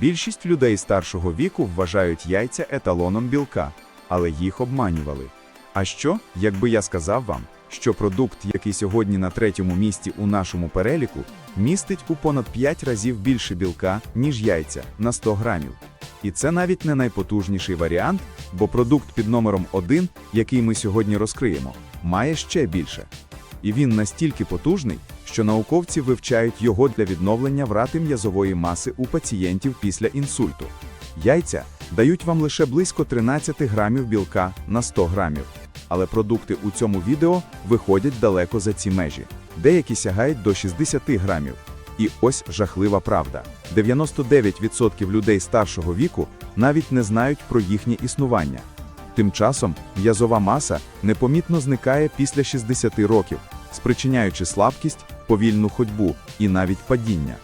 Більшість людей старшого віку вважають яйця еталоном білка, але їх обманювали. А що, якби я сказав вам, що продукт, який сьогодні на третьому місці у нашому переліку, містить у понад 5 разів більше білка, ніж яйця на 100 грамів? І це навіть не найпотужніший варіант, бо продукт під номером 1, який ми сьогодні розкриємо, має ще більше. І він настільки потужний, що науковці вивчають його для відновлення врати м'язової маси у пацієнтів після інсульту. Яйця дають вам лише близько 13 грамів білка на 100 грамів. Але продукти у цьому відео виходять далеко за ці межі. Деякі сягають до 60 грамів. І ось жахлива правда: 99% людей старшого віку навіть не знають про їхнє існування. Тим часом м'язова маса непомітно зникає після 60 років, спричиняючи слабкість, повільну ходьбу і навіть падіння.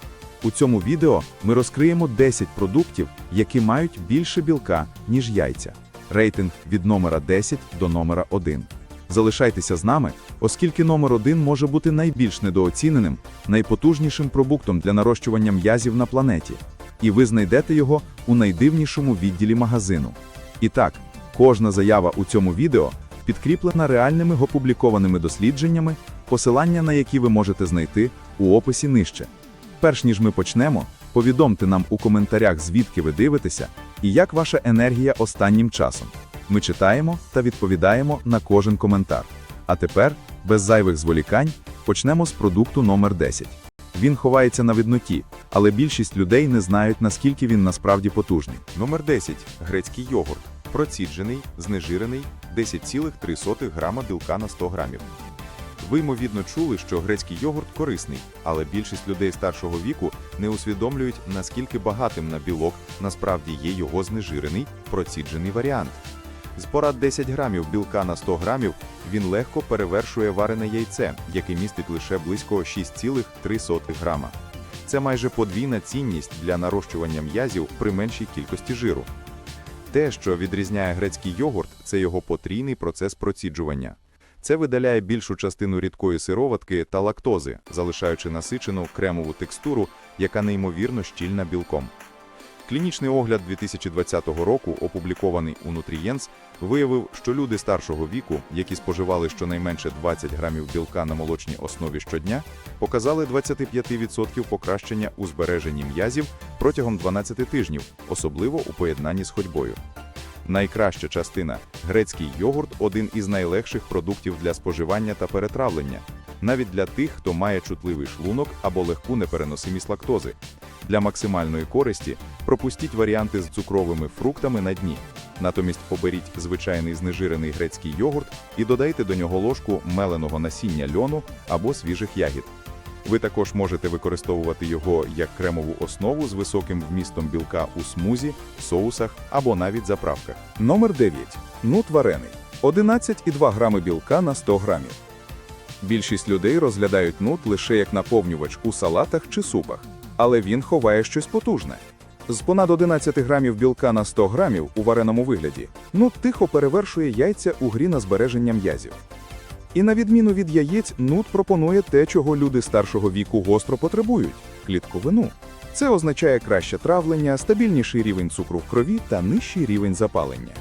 У цьому відео ми розкриємо 10 продуктів, які мають більше білка, ніж яйця. Рейтинг від номера 10 до номера 1. Залишайтеся з нами, оскільки номер 1 може бути найбільш недооціненим, найпотужнішим продуктом для нарощування м'язів на планеті. І ви знайдете його у найдивнішому відділі магазину. І так, кожна заява у цьому відео підкріплена реальними опублікованими дослідженнями, посилання на які ви можете знайти у описі нижче. Перш ніж ми почнемо, повідомте нам у коментарях, звідки ви дивитеся і як ваша енергія останнім часом. Ми читаємо та відповідаємо на кожен коментар. А тепер, без зайвих зволікань, почнемо з продукту номер 10. Він ховається на видноті, але більшість людей не знають, наскільки він насправді потужний. Номер 10. Грецький йогурт. Проціджений, знежирений, 10,3 грама білка на 100 грамів. Ви, ймовірно, чули, що грецький йогурт корисний, але більшість людей старшого віку не усвідомлюють, наскільки багатим на білок насправді є його знежирений, проціджений варіант. З порад 10 грамів білка на 100 грамів він легко перевершує варене яйце, яке містить лише близько 6,3 грама. Це майже подвійна цінність для нарощування м'язів при меншій кількості жиру. Те, що відрізняє грецький йогурт, це його потрійний процес проціджування. Це видаляє більшу частину рідкої сироватки та лактози, залишаючи насичену кремову текстуру, яка неймовірно щільна білком. Клінічний огляд 2020 року, опублікований у Nutrients, виявив, що люди старшого віку, які споживали щонайменше 20 грамів білка на молочній основі щодня, показали 25% покращення у збереженні м'язів протягом 12 тижнів, особливо у поєднанні з ходьбою. Найкраща частина грецький йогурт один із найлегших продуктів для споживання та перетравлення, навіть для тих, хто має чутливий шлунок або легку непереносимість лактози. Для максимальної користі пропустіть варіанти з цукровими фруктами на дні. Натомість оберіть звичайний знежирений грецький йогурт і додайте до нього ложку меленого насіння льону або свіжих ягід. Ви також можете використовувати його як кремову основу з високим вмістом білка у смузі, соусах або навіть заправках. Номер 9. Нут варений. 11,2 грами білка на 100 грамів. Більшість людей розглядають нут лише як наповнювач у салатах чи супах, але він ховає щось потужне. З понад 11 грамів білка на 100 грамів у вареному вигляді, нут тихо перевершує яйця у грі на збереження м'язів. І на відміну від яєць, нут пропонує те, чого люди старшого віку гостро потребують клітковину. Це означає краще травлення, стабільніший рівень цукру в крові та нижчий рівень запалення.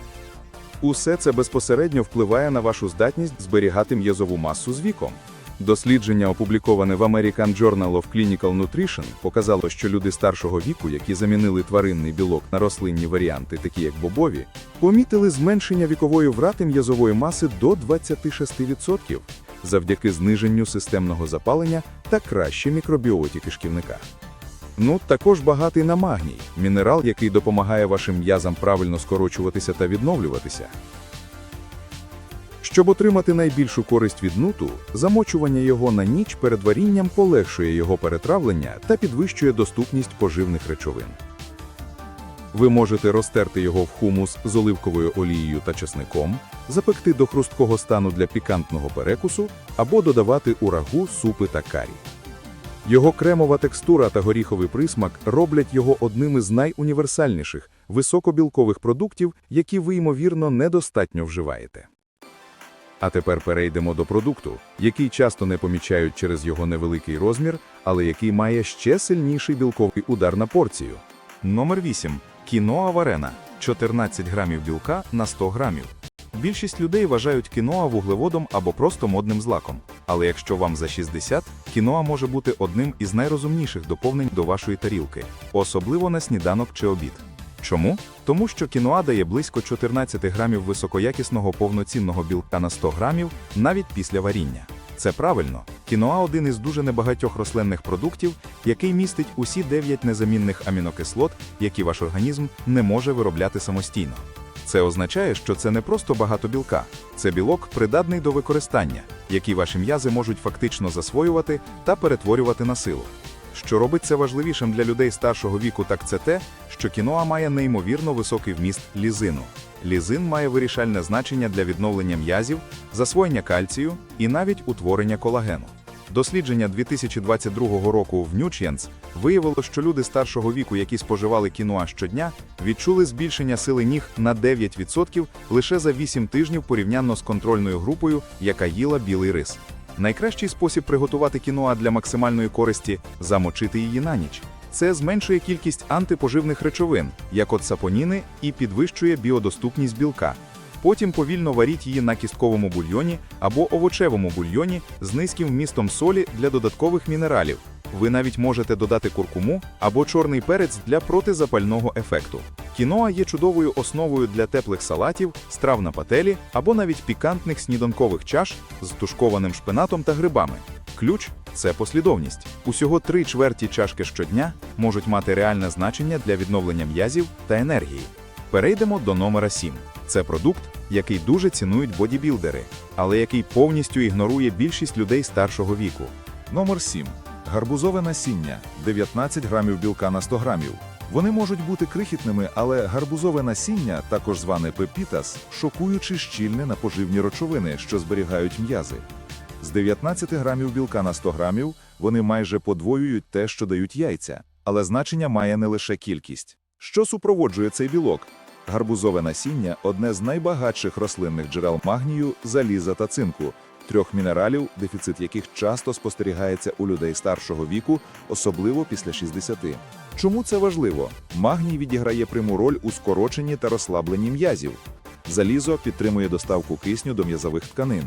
Усе це безпосередньо впливає на вашу здатність зберігати м'язову масу з віком. Дослідження, опубліковане в American Journal of Clinical Nutrition, показало, що люди старшого віку, які замінили тваринний білок на рослинні варіанти, такі як бобові, помітили зменшення вікової врати м'язової маси до 26% завдяки зниженню системного запалення та кращій мікробіоті кишківника. Ну, також багатий на магній, мінерал, який допомагає вашим м'язам правильно скорочуватися та відновлюватися. Щоб отримати найбільшу користь від нуту, замочування його на ніч перед варінням полегшує його перетравлення та підвищує доступність поживних речовин. Ви можете розтерти його в хумус з оливковою олією та чесником, запекти до хрусткого стану для пікантного перекусу або додавати у рагу, супи та карі. Його кремова текстура та горіховий присмак роблять його одним із найуніверсальніших високобілкових продуктів, які ви, ймовірно, недостатньо вживаєте. А тепер перейдемо до продукту, який часто не помічають через його невеликий розмір, але який має ще сильніший білковий удар на порцію. Номер 8. Кіноа варена. 14 грамів білка на 100 грамів. Більшість людей вважають кіноа вуглеводом або просто модним злаком. Але якщо вам за 60, кіноа може бути одним із найрозумніших доповнень до вашої тарілки, особливо на сніданок чи обід. Чому? Тому що кіноа дає близько 14 грамів високоякісного повноцінного білка на 100 грамів навіть після варіння. Це правильно. Кіноа один із дуже небагатьох рослинних продуктів, який містить усі 9 незамінних амінокислот, які ваш організм не може виробляти самостійно. Це означає, що це не просто багато білка, це білок придатний до використання, який ваші м'язи можуть фактично засвоювати та перетворювати на силу. Що робить це важливішим для людей старшого віку, так це те, що кіноа має неймовірно високий вміст лізину. Лізин має вирішальне значення для відновлення м'язів, засвоєння кальцію і навіть утворення колагену. Дослідження 2022 року в Nutrients виявило, що люди старшого віку, які споживали кіноа щодня, відчули збільшення сили ніг на 9% лише за 8 тижнів порівняно з контрольною групою, яка їла білий рис. Найкращий спосіб приготувати кіноа для максимальної користі замочити її на ніч. Це зменшує кількість антипоживних речовин, як от сапоніни, і підвищує біодоступність білка. Потім повільно варіть її на кістковому бульйоні або овочевому бульйоні з низьким вмістом солі для додаткових мінералів. Ви навіть можете додати куркуму або чорний перець для протизапального ефекту. Кіноа є чудовою основою для теплих салатів, страв на пателі або навіть пікантних сніданкових чаш з тушкованим шпинатом та грибами. Ключ це послідовність. Усього три чверті чашки щодня можуть мати реальне значення для відновлення м'язів та енергії. Перейдемо до номера 7. Це продукт, який дуже цінують бодібілдери, але який повністю ігнорує більшість людей старшого віку. Номер 7. Гарбузове насіння 19 грамів білка на 100 грамів. Вони можуть бути крихітними, але гарбузове насіння, також зване пепітас, шокуючи щільне на поживні речовини, що зберігають м'язи. З 19 грамів білка на 100 грамів вони майже подвоюють те, що дають яйця, але значення має не лише кількість. Що супроводжує цей білок? Гарбузове насіння одне з найбагатших рослинних джерел магнію, заліза та цинку, трьох мінералів, дефіцит яких часто спостерігається у людей старшого віку, особливо після 60. Чому це важливо? Магній відіграє пряму роль у скороченні та розслабленні м'язів. Залізо підтримує доставку кисню до м'язових тканин,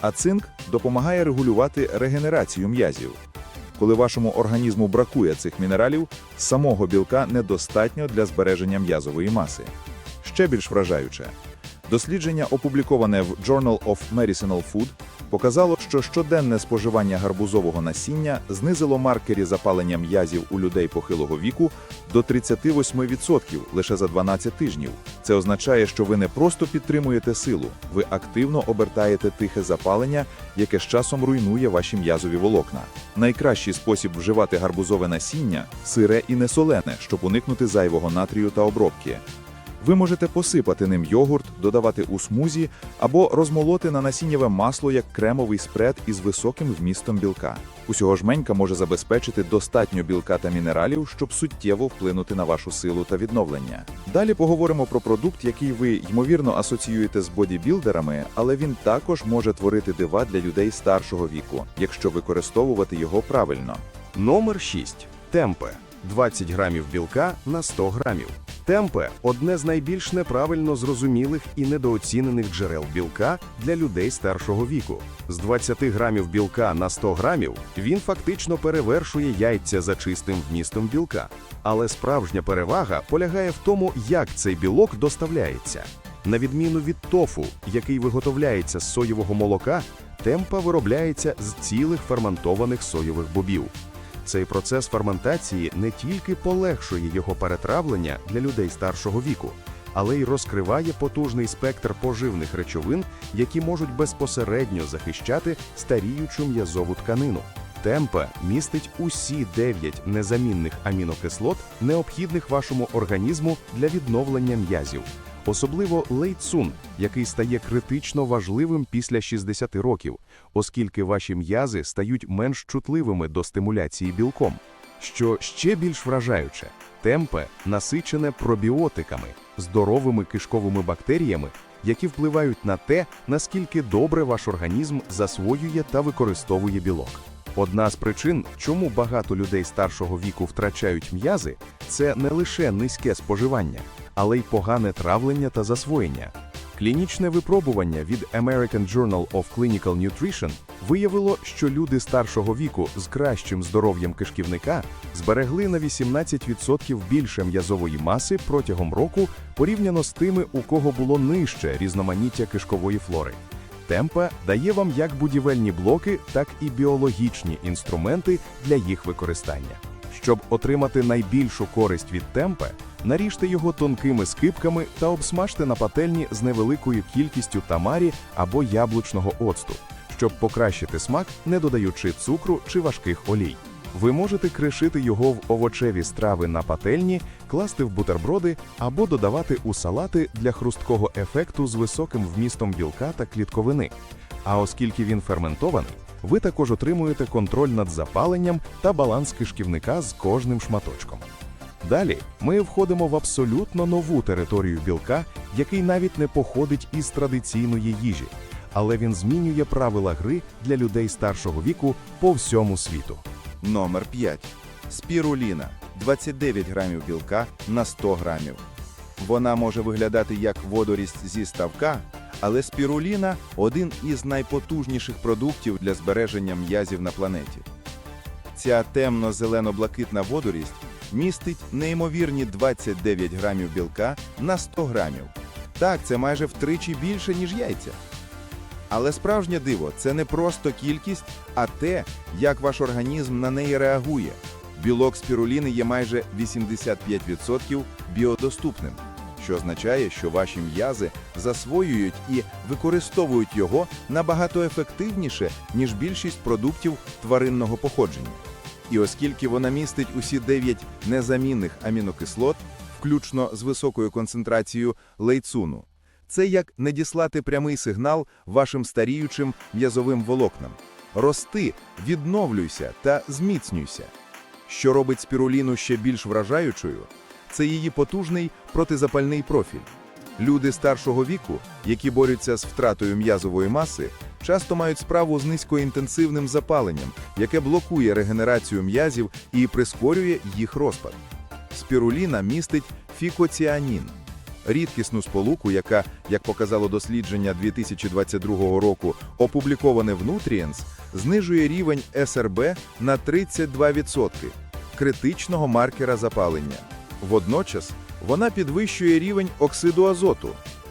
а цинк допомагає регулювати регенерацію м'язів. Коли вашому організму бракує цих мінералів, самого білка недостатньо для збереження м'язової маси. Ще більш вражаюче. Дослідження, опубліковане в Journal of Medicinal Food, показало, що щоденне споживання гарбузового насіння знизило маркері запалення м'язів у людей похилого віку до 38% лише за 12 тижнів. Це означає, що ви не просто підтримуєте силу, ви активно обертаєте тихе запалення, яке з часом руйнує ваші м'язові волокна. Найкращий спосіб вживати гарбузове насіння сире і несолене, щоб уникнути зайвого натрію та обробки. Ви можете посипати ним йогурт, додавати у смузі або розмолоти на насіннєве масло як кремовий спред із високим вмістом білка. Усього жменька може забезпечити достатньо білка та мінералів, щоб суттєво вплинути на вашу силу та відновлення. Далі поговоримо про продукт, який ви ймовірно асоціюєте з бодібілдерами, але він також може творити дива для людей старшого віку, якщо використовувати його правильно. Номер 6. Темпе. 20 грамів білка на 100 грамів. Темпе – одне з найбільш неправильно зрозумілих і недооцінених джерел білка для людей старшого віку. З 20 грамів білка на 100 грамів він фактично перевершує яйця за чистим вмістом білка. Але справжня перевага полягає в тому, як цей білок доставляється. На відміну від тофу, який виготовляється з соєвого молока, темпа виробляється з цілих ферментованих соєвих бобів. Цей процес ферментації не тільки полегшує його перетравлення для людей старшого віку, але й розкриває потужний спектр поживних речовин, які можуть безпосередньо захищати старіючу м'язову тканину. Темпе містить усі 9 незамінних амінокислот, необхідних вашому організму для відновлення м'язів. Особливо лейтсун, який стає критично важливим після 60 років, оскільки ваші м'язи стають менш чутливими до стимуляції білком. Що ще більш вражаюче, темпе насичене пробіотиками, здоровими кишковими бактеріями, які впливають на те, наскільки добре ваш організм засвоює та використовує білок. Одна з причин, чому багато людей старшого віку втрачають м'язи, це не лише низьке споживання, але й погане травлення та засвоєння. Клінічне випробування від American Journal of Clinical Nutrition виявило, що люди старшого віку з кращим здоров'ям кишківника зберегли на 18% більше м'язової маси протягом року порівняно з тими, у кого було нижче різноманіття кишкової флори. Темпа дає вам як будівельні блоки, так і біологічні інструменти для їх використання. Щоб отримати найбільшу користь від темпе, наріжте його тонкими скипками та обсмажте на пательні з невеликою кількістю тамарі або яблучного оцту, щоб покращити смак, не додаючи цукру чи важких олій. Ви можете кришити його в овочеві страви на пательні, класти в бутерброди або додавати у салати для хрусткого ефекту з високим вмістом білка та клітковини. А оскільки він ферментований, ви також отримуєте контроль над запаленням та баланс кишківника з кожним шматочком. Далі ми входимо в абсолютно нову територію білка, який навіть не походить із традиційної їжі, але він змінює правила гри для людей старшого віку по всьому світу. Номер 5. Спіруліна. 29 грамів білка на 100 грамів. Вона може виглядати як водорість зі ставка, але спіруліна один із найпотужніших продуктів для збереження м'язів на планеті. Ця темно-зелено-блакитна водорість містить неймовірні 29 грамів білка на 100 грамів. Так, це майже втричі більше, ніж яйця. Але справжнє диво це не просто кількість, а те, як ваш організм на неї реагує. Білок спіруліни є майже 85% біодоступним, що означає, що ваші м'язи засвоюють і використовують його набагато ефективніше, ніж більшість продуктів тваринного походження. І оскільки вона містить усі 9 незамінних амінокислот, включно з високою концентрацією лейцуну, це як надіслати прямий сигнал вашим старіючим м'язовим волокнам. Рости, відновлюйся та зміцнюйся. Що робить спіруліну ще більш вражаючою, це її потужний протизапальний профіль. Люди старшого віку, які борються з втратою м'язової маси, часто мають справу з низькоінтенсивним запаленням, яке блокує регенерацію м'язів і прискорює їх розпад. Спіруліна містить фікоціанін, рідкісну сполуку, яка, як показало дослідження 2022 року, опубліковане в Nutrients, знижує рівень СРБ на 32%, критичного маркера запалення. Водночас вона підвищує рівень оксиду азоту,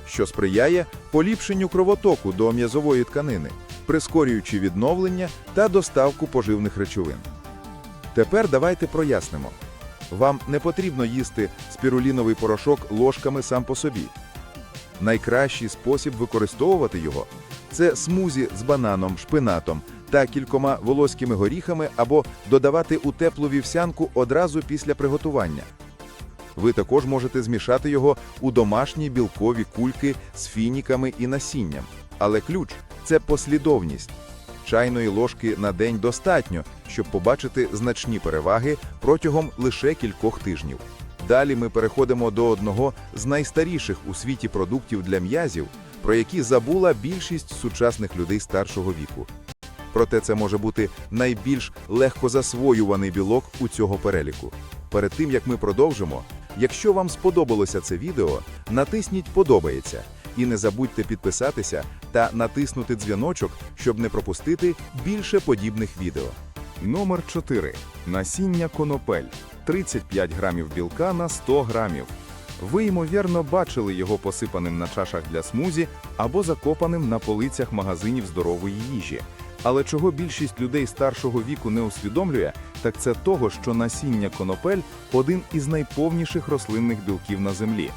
що сприяє поліпшенню кровотоку до м'язової тканини, прискорюючи відновлення та доставку поживних речовин. Тепер давайте прояснимо. Вам не потрібно їсти спіруліновий порошок ложками сам по собі. Найкращий спосіб використовувати його це смузі з бананом, шпинатом та кількома волоськими горіхами або додавати у теплу вівсянку одразу після приготування. Ви також можете змішати його у домашні білкові кульки з фініками і насінням. Але ключ це послідовність. Чайної ложки на день достатньо, щоб побачити значні переваги протягом лише кількох тижнів. Далі ми переходимо до одного з найстаріших у світі продуктів для м'язів, про які забула більшість сучасних людей старшого віку. Проте це може бути найбільш легкозасвоюваний білок у цього переліку. Перед тим як ми продовжимо, якщо вам сподобалося це відео, натисніть Подобається і не забудьте підписатися та натиснути дзвіночок, щоб не пропустити більше подібних відео. Номер 4. Насіння конопель. 35 грамів білка на 100 грамів. Ви, ймовірно, бачили його посипаним на чашах для смузі або закопаним на полицях магазинів здорової їжі. Але чого більшість людей старшого віку не усвідомлює, так це того, що насіння конопель один із найповніших рослинних білків на землі.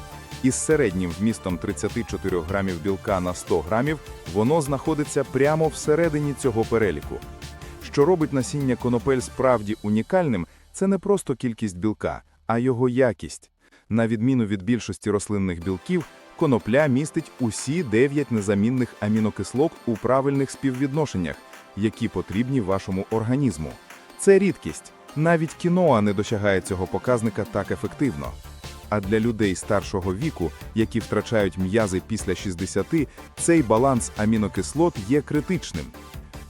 Із середнім вмістом 34 грамів білка на 100 грамів воно знаходиться прямо всередині цього переліку. Що робить насіння конопель справді унікальним, це не просто кількість білка, а його якість. На відміну від більшості рослинних білків, конопля містить усі 9 незамінних амінокислот у правильних співвідношеннях, які потрібні вашому організму. Це рідкість. Навіть кіноа не досягає цього показника так ефективно. А для людей старшого віку, які втрачають м'язи після 60, цей баланс амінокислот є критичним.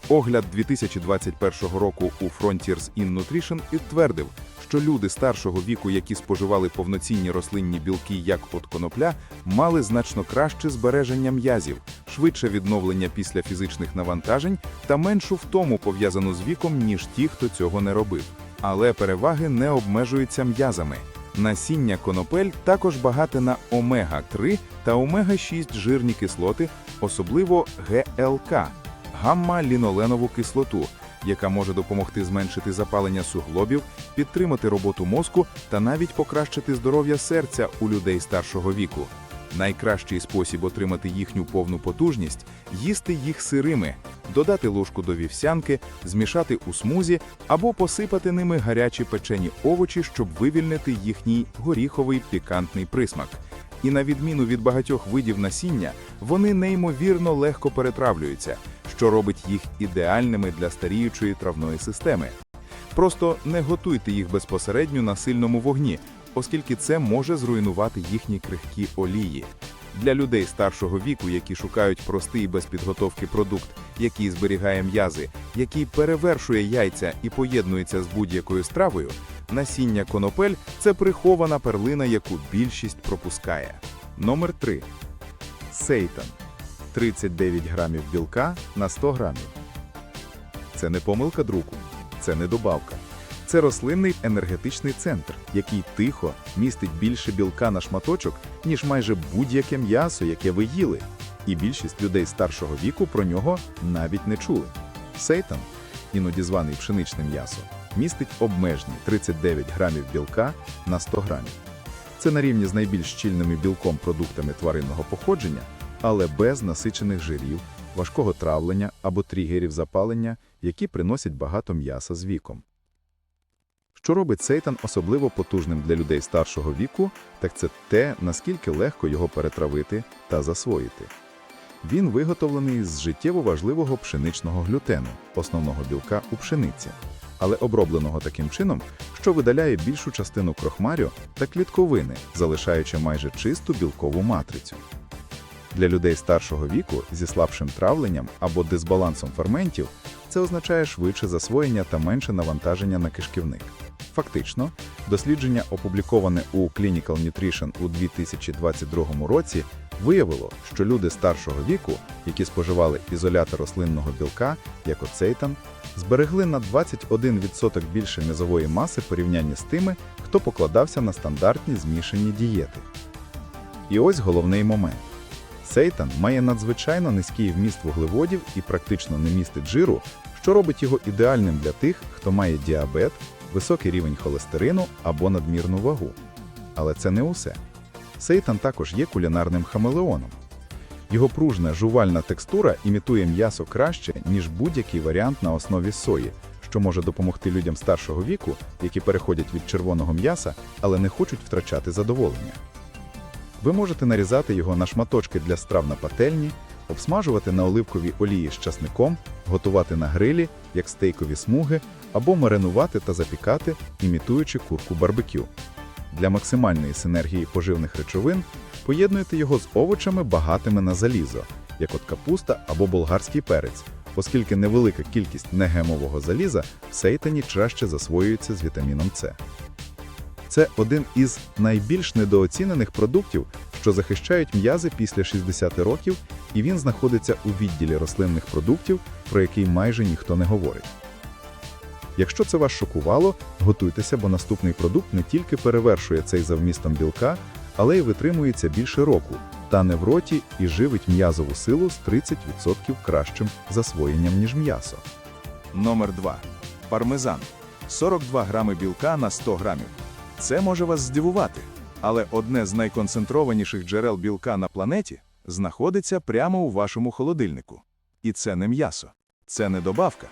Огляд 2021 року у Frontiers in Nutrition підтвердив, що люди старшого віку, які споживали повноцінні рослинні білки, як от конопля, мали значно краще збереження м'язів, швидше відновлення після фізичних навантажень та меншу втому пов'язану з віком, ніж ті, хто цього не робив. Але переваги не обмежуються м'язами. Насіння конопель також багате на омега-3 та омега-6 жирні кислоти, особливо ГЛК – гамма-ліноленову кислоту, яка може допомогти зменшити запалення суглобів, підтримати роботу мозку та навіть покращити здоров'я серця у людей старшого віку. Найкращий спосіб отримати їхню повну потужність їсти їх сирими, додати ложку до вівсянки, змішати у смузі або посипати ними гарячі печені овочі, щоб вивільнити їхній горіховий пікантний присмак. І на відміну від багатьох видів насіння, вони неймовірно легко перетравлюються, що робить їх ідеальними для старіючої травної системи. Просто не готуйте їх безпосередньо на сильному вогні, оскільки це може зруйнувати їхні крихкі олії. Для людей старшого віку, які шукають простий без підготовки продукт, який зберігає м'язи, який перевершує яйця і поєднується з будь-якою стравою, насіння конопель це прихована перлина, яку більшість пропускає. Номер 3. Сейтан. 39 грамів білка на 100 грамів. Це не помилка друку, це не добавка. Це рослинний енергетичний центр, який тихо містить більше білка на шматочок, ніж майже будь-яке м'ясо, яке ви їли. І більшість людей старшого віку про нього навіть не чули. Сейтан, іноді званий пшеничне м'ясо, містить обмежні 39 грамів білка на 100 грамів. Це на рівні з найбільш щільними білком продуктами тваринного походження, але без насичених жирів, важкого травлення або тригерів запалення, які приносять багато м'яса з віком. Що робить сейтан особливо потужним для людей старшого віку, так це те, наскільки легко його перетравити та засвоїти. Він виготовлений з життєво важливого пшеничного глютену, основного білка у пшениці, але обробленого таким чином, що видаляє більшу частину крохмарю та клітковини, залишаючи майже чисту білкову матрицю. Для людей старшого віку зі слабшим травленням або дисбалансом ферментів це означає швидше засвоєння та менше навантаження на кишківник. Фактично, дослідження, опубліковане у Clinical Nutrition у 2022 році, виявило, що люди старшого віку, які споживали ізолятор рослинного білка, як оцейтан, зберегли на 21% більше м'язової маси в порівнянні з тими, хто покладався на стандартні змішані дієти. І ось головний момент. Сейтан має надзвичайно низький вміст вуглеводів і практично не містить жиру, що робить його ідеальним для тих, хто має діабет, високий рівень холестерину або надмірну вагу. Але це не усе. Сейтан також є кулінарним хамелеоном. Його пружна жувальна текстура імітує м'ясо краще, ніж будь-який варіант на основі сої, що може допомогти людям старшого віку, які переходять від червоного м'яса, але не хочуть втрачати задоволення. Ви можете нарізати його на шматочки для страв на пательні, обсмажувати на оливковій олії з часником, готувати на грилі, як стейкові смуги, або маринувати та запікати, імітуючи курку барбекю. Для максимальної синергії поживних речовин поєднуйте його з овочами багатими на залізо, як от капуста або болгарський перець, оскільки невелика кількість негемового заліза в сейтані краще засвоюється з вітаміном С. Це один із найбільш недооцінених продуктів, що захищають м'язи після 60 років, і він знаходиться у відділі рослинних продуктів, про який майже ніхто не говорить. Якщо це вас шокувало, готуйтеся, бо наступний продукт не тільки перевершує цей за вмістом білка, але й витримується більше року, тане в роті і живить м'язову силу з 30% кращим засвоєнням, ніж м'ясо. Номер 2. Пармезан. 42 грами білка на 100 грамів. Це може вас здивувати, але одне з найконцентрованіших джерел білка на планеті знаходиться прямо у вашому холодильнику. І це не м'ясо, це не добавка.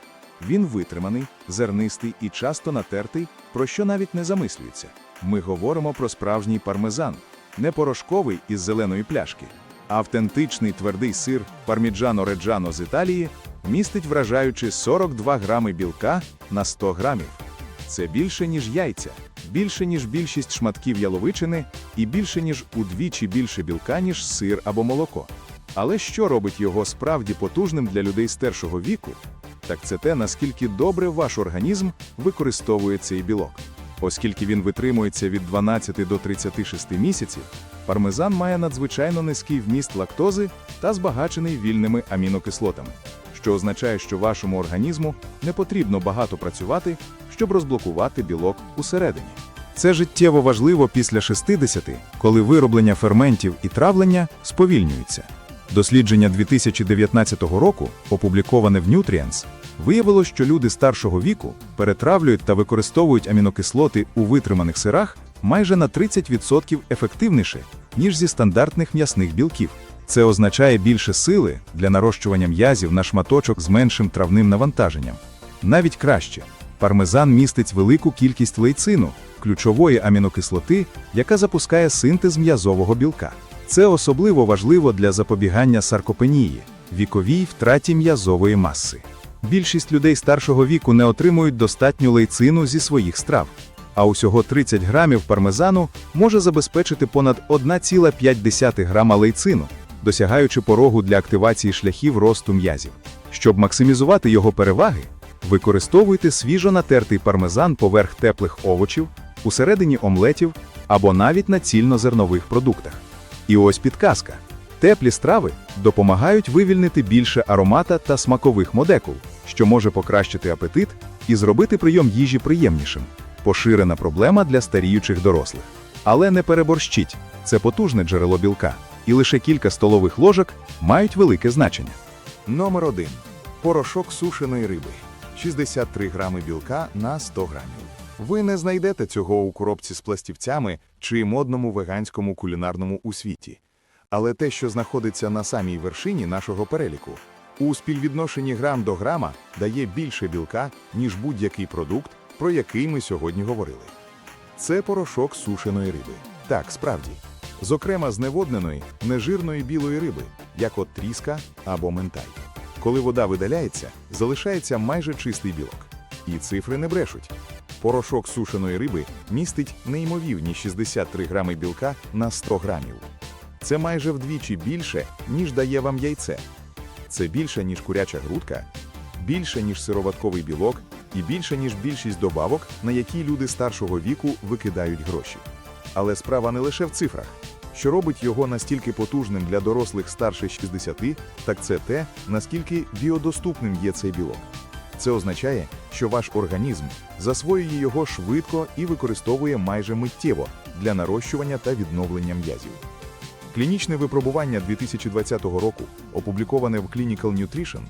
Він витриманий, зернистий і часто натертий, про що навіть не замислюється. Ми говоримо про справжній пармезан, не порошковий із зеленої пляшки. Автентичний твердий сир парміджано реджано з Італії містить вражаючи 42 грами білка на 100 грамів. Це більше, ніж яйця, більше, ніж більшість шматків яловичини і більше, ніж удвічі більше білка, ніж сир або молоко. Але що робить його справді потужним для людей старшого віку? так це те, наскільки добре ваш організм використовує цей білок. Оскільки він витримується від 12 до 36 місяців, пармезан має надзвичайно низький вміст лактози та збагачений вільними амінокислотами, що означає, що вашому організму не потрібно багато працювати, щоб розблокувати білок усередині. Це життєво важливо після 60, коли вироблення ферментів і травлення сповільнюються. Дослідження 2019 року, опубліковане в Nutrients, виявило, що люди старшого віку перетравлюють та використовують амінокислоти у витриманих сирах майже на 30% ефективніше, ніж зі стандартних м'ясних білків. Це означає більше сили для нарощування м'язів на шматочок з меншим травним навантаженням. Навіть краще, пармезан містить велику кількість лейцину, ключової амінокислоти, яка запускає синтез м'язового білка. Це особливо важливо для запобігання саркопенії, віковій втраті м'язової маси. Більшість людей старшого віку не отримують достатню лейцину зі своїх страв, а усього 30 грамів пармезану може забезпечити понад 1,5 грама лейцину, досягаючи порогу для активації шляхів росту м'язів. Щоб максимізувати його переваги, використовуйте свіжо натертий пармезан поверх теплих овочів, усередині омлетів або навіть на цільнозернових продуктах. І ось підказка. Теплі страви допомагають вивільнити більше аромата та смакових молекул, що може покращити апетит і зробити прийом їжі приємнішим. Поширена проблема для старіючих дорослих. Але не переборщіть, це потужне джерело білка, і лише кілька столових ложок мають велике значення. Номер 1. Порошок сушеної риби. 63 грами білка на 100 грамів. Ви не знайдете цього у коробці з пластівцями чи модному веганському кулінарному у світі. Але те, що знаходиться на самій вершині нашого переліку, у співвідношенні грам до грама дає більше білка, ніж будь-який продукт, про який ми сьогодні говорили. Це порошок сушеної риби. Так, справді. Зокрема, зневодненої, нежирної білої риби, як от тріска або ментай. Коли вода видаляється, залишається майже чистий білок. І цифри не брешуть. Порошок сушеної риби містить неймовірні 63 грами білка на 100 грамів. Це майже вдвічі більше, ніж дає вам яйце. Це більше, ніж куряча грудка, більше, ніж сироватковий білок, і більше, ніж більшість добавок, на які люди старшого віку викидають гроші. Але справа не лише в цифрах. Що робить його настільки потужним для дорослих старше 60, так це те, наскільки біодоступним є цей білок. Це означає, що ваш організм засвоює його швидко і використовує майже миттєво для нарощування та відновлення м'язів. Клінічне випробування 2020 року, опубліковане в Clinical Nutrition,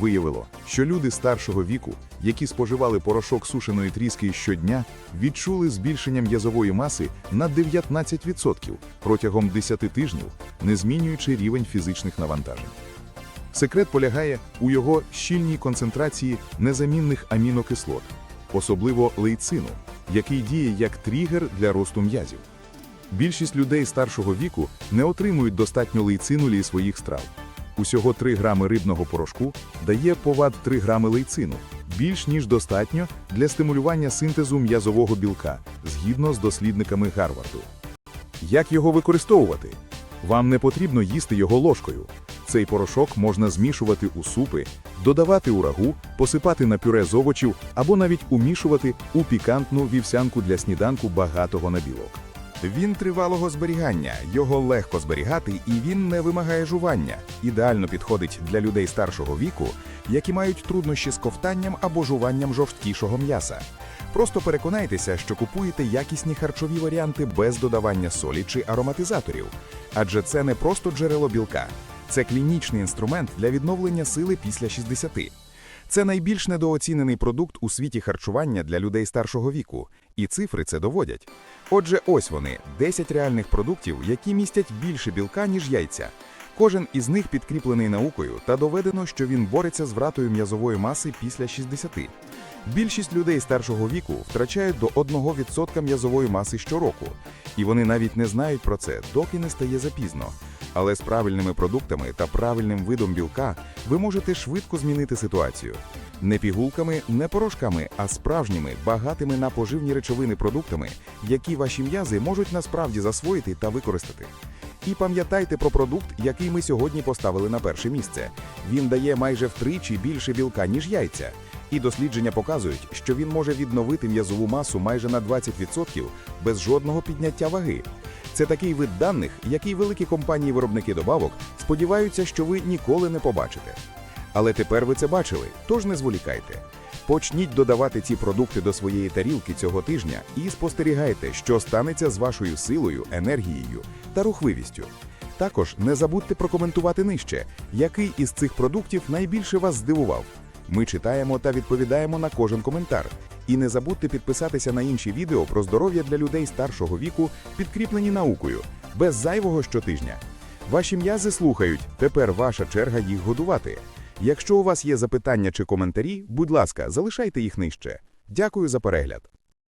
виявило, що люди старшого віку, які споживали порошок сушеної тріски щодня, відчули збільшення м'язової маси на 19% протягом 10 тижнів, не змінюючи рівень фізичних навантажень. Секрет полягає у його щільній концентрації незамінних амінокислот, особливо лейцину, який діє як тригер для росту м'язів. Більшість людей старшого віку не отримують достатньо лейцину для своїх страв. Усього 3 грами рибного порошку дає повад 3 грами лейцину, більш ніж достатньо для стимулювання синтезу м'язового білка, згідно з дослідниками Гарварду. Як його використовувати? Вам не потрібно їсти його ложкою. Цей порошок можна змішувати у супи, додавати у рагу, посипати на пюре з овочів або навіть умішувати у пікантну вівсянку для сніданку багатого на білок. Він тривалого зберігання, його легко зберігати і він не вимагає жування. Ідеально підходить для людей старшого віку, які мають труднощі з ковтанням або жуванням жорсткішого м'яса. Просто переконайтеся, що купуєте якісні харчові варіанти без додавання солі чи ароматизаторів, адже це не просто джерело білка, це клінічний інструмент для відновлення сили після 60. Це найбільш недооцінений продукт у світі харчування для людей старшого віку, і цифри це доводять. Отже, ось вони 10 реальних продуктів, які містять більше білка, ніж яйця. Кожен із них підкріплений наукою та доведено, що він бореться з вратою м'язової маси після 60. Більшість людей старшого віку втрачають до 1% м'язової маси щороку, і вони навіть не знають про це, доки не стає запізно. Але з правильними продуктами та правильним видом білка ви можете швидко змінити ситуацію. Не пігулками, не порошками, а справжніми, багатими на поживні речовини продуктами, які ваші м'язи можуть насправді засвоїти та використати. І пам'ятайте про продукт, який ми сьогодні поставили на перше місце. Він дає майже втричі більше білка, ніж яйця. І дослідження показують, що він може відновити м'язову масу майже на 20% без жодного підняття ваги. Це такий вид даних, який великі компанії-виробники добавок сподіваються, що ви ніколи не побачите. Але тепер ви це бачили, тож не зволікайте. Почніть додавати ці продукти до своєї тарілки цього тижня і спостерігайте, що станеться з вашою силою, енергією та рухливістю. Також не забудьте прокоментувати нижче, який із цих продуктів найбільше вас здивував. Ми читаємо та відповідаємо на кожен коментар. І не забудьте підписатися на інші відео про здоров'я для людей старшого віку, підкріплені наукою, без зайвого щотижня. Ваші м'язи слухають, тепер ваша черга їх годувати. Якщо у вас є запитання чи коментарі, будь ласка, залишайте їх нижче. Дякую за перегляд.